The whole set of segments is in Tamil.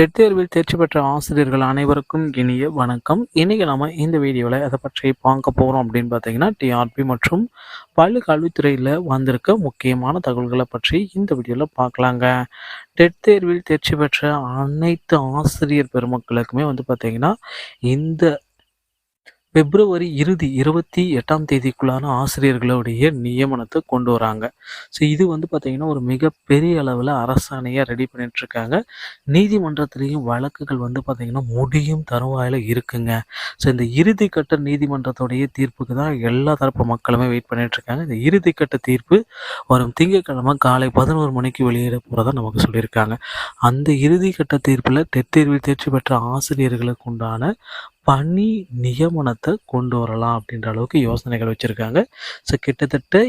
டெட் தேர்வில் தேர்ச்சி பெற்ற ஆசிரியர்கள் அனைவருக்கும் இனிய வணக்கம். இன்றைக்கி நம்ம இந்த வீடியோவில் அதை பற்றி பார்க்க போகிறோம் அப்படின்னு பார்த்தீங்கன்னா டிஆர்பி மற்றும் பள்ளி கல்வித்துறையில் வந்திருக்க முக்கியமான தகவல்களை பற்றி இந்த வீடியோவில் பார்க்கலாங்க. டெட் தேர்வில் தேர்ச்சி பெற்ற அனைத்து ஆசிரியர் பெருமக்களுக்குமே வந்து பார்த்திங்கன்னா இந்த பிப்ரவரி இறுதி இருபத்தி எட்டாம் தேதிக்குள்ளான ஆசிரியர்களுடைய நியமனத்தை கொண்டு வராங்க. ஸோ இது வந்து பார்த்திங்கன்னா ஒரு மிகப்பெரிய அளவில் அரசாணையாக ரெடி பண்ணிகிட்ருக்காங்க நீதிமன்றத்திலையும் வழக்குகள் வந்து பார்த்திங்கன்னா முடியும் தருவாயில் இருக்குங்க. ஸோ இந்த இறுதி கட்ட நீதிமன்றத்துடைய தீர்ப்புக்கு தான் எல்லா தரப்பு மக்களுமே வெயிட் பண்ணிகிட்ருக்காங்க இருக்காங்க இந்த இறுதி கட்ட தீர்ப்பு வரும் திங்கட்கிழமை காலை பதினோரு மணிக்கு வெளியிட போகிறதா நமக்கு சொல்லியிருக்காங்க. அந்த இறுதிக்கட்ட தீர்ப்பில் டெட் தேர்வில் தேர்ச்சி பெற்ற ஆசிரியர்களுக்கு உண்டான பணி நியமனத்தை கொண்டு வரலாம் அப்படின்ற அளவுக்கு யோசனைகள் வச்சுருக்காங்க. ஸோ கிட்டத்தட்ட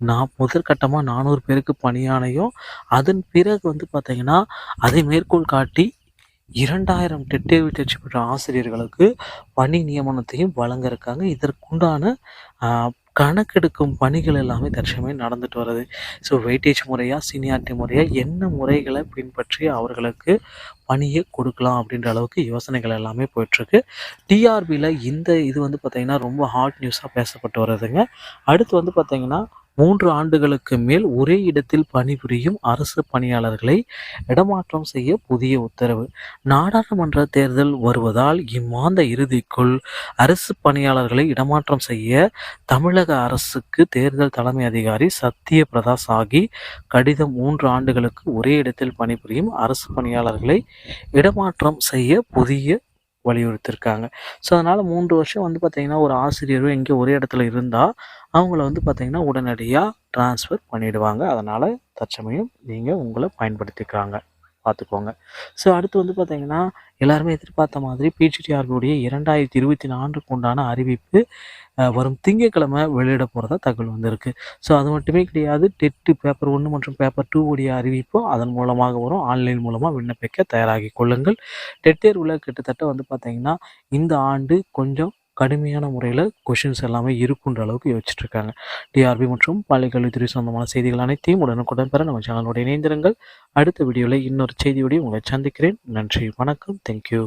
நான் முதற்கட்டமாக நானூறு பேருக்கு பணியானையும் அதன் பிறகு வந்து பார்த்திங்கன்னா அதை மேற்கோள் காட்டி இரண்டாயிரம் டெட்டேவி தேர்ச்சி பெற்ற ஆசிரியர்களுக்கு பணி நியமனத்தையும் வழங்க இருக்காங்க. இதற்குண்டான கணக்கெடுக்கும் பணிகள் எல்லாமே தற்சமயம் நடந்துட்டு வருது. ஸோ வெயிட்டேஜ் முறையாக சீனியாரிட்டி முறையாக என்ன முறைகளை பின்பற்றி அவர்களுக்கு பணியை கொடுக்கலாம் அப்படின்ற அளவுக்கு யோசனைகள் எல்லாமே போயிட்டுருக்கு. டிஆர்பியில் இந்த இது வந்து பார்த்திங்கன்னா ரொம்ப ஹாட் நியூஸாக பேசப்பட்டு வருதுங்க. அடுத்து வந்து பார்த்திங்கன்னா மூன்று ஆண்டுகளுக்கு மேல் ஒரே இடத்தில் பணிபுரியும் அரசு பணியாளர்களை இடமாற்றம் செய்ய புதிய உத்தரவு. நாடாளுமன்ற தேர்தல் வருவதால் இம்மாந்த இறுதிக்குள் அரசு பணியாளர்களை இடமாற்றம் செய்ய தமிழக அரசுக்கு தேர்தல் தலைமை அதிகாரி சத்ய பிரதா சாகி கடிதம் மூன்று ஆண்டுகளுக்கு ஒரே இடத்தில் பணிபுரியும் அரசு பணியாளர்களை இடமாற்றம் செய்ய புதிய வலியுறுத்தியிருக்காங்க ஸோ அதனால் மூன்று வருஷம் வந்து பார்த்திங்கன்னா ஒரு ஆசிரியரும் எங்கே ஒரே இடத்துல இருந்தால் அவங்கள வந்து பார்த்திங்கன்னா உடனடியாக ட்ரான்ஸ்ஃபர் பண்ணிவிடுவாங்க அதனால் தற்சமயம் நீங்கள் உங்களை பயன்படுத்திக்கிறாங்க பார்த்துக்கோங்க. ஸோ அடுத்து வந்து பார்த்திங்கன்னா எல்லாருமே எதிர்பார்த்த மாதிரி பிஜிடிஆர்களுடைய இரண்டாயிரத்தி இருபத்தி நான்குக்கு உண்டான அறிவிப்பு வரும் திங்கட்கிழமை வெளியிட போகிறதா தகவல் வந்திருக்கு. ஸோ அது மட்டுமே கிடையாது டெட்டு பேப்பர் ஒன்று மற்றும் பேப்பர் டூ உடைய அறிவிப்பும் அதன் மூலமாக வரும். ஆன்லைன் மூலமாக விண்ணப்பிக்க தயாராகி கொள்ளுங்கள். டெட் தேர்வில் கிட்டத்தட்ட வந்து பார்த்திங்கன்னா இந்த ஆண்டு கொஞ்சம் கடுமையான முறையில் கொஷின்ஸ் எல்லாமே இருக்குன்ற அளவுக்கு யோசிச்சுட்டு இருக்காங்க டிஆர்பி மற்றும் பள்ளிக்கல்வித்துறை சொந்தமான செய்திகள் அனைத்தையும் உடனுக்குடன் பெற நம்ம சேனலோட இணைந்திருங்கள். அடுத்த வீடியோவில் இன்னொரு செய்தியோடய உங்களை சந்திக்கிறேன். நன்றி வணக்கம். தேங்க்யூ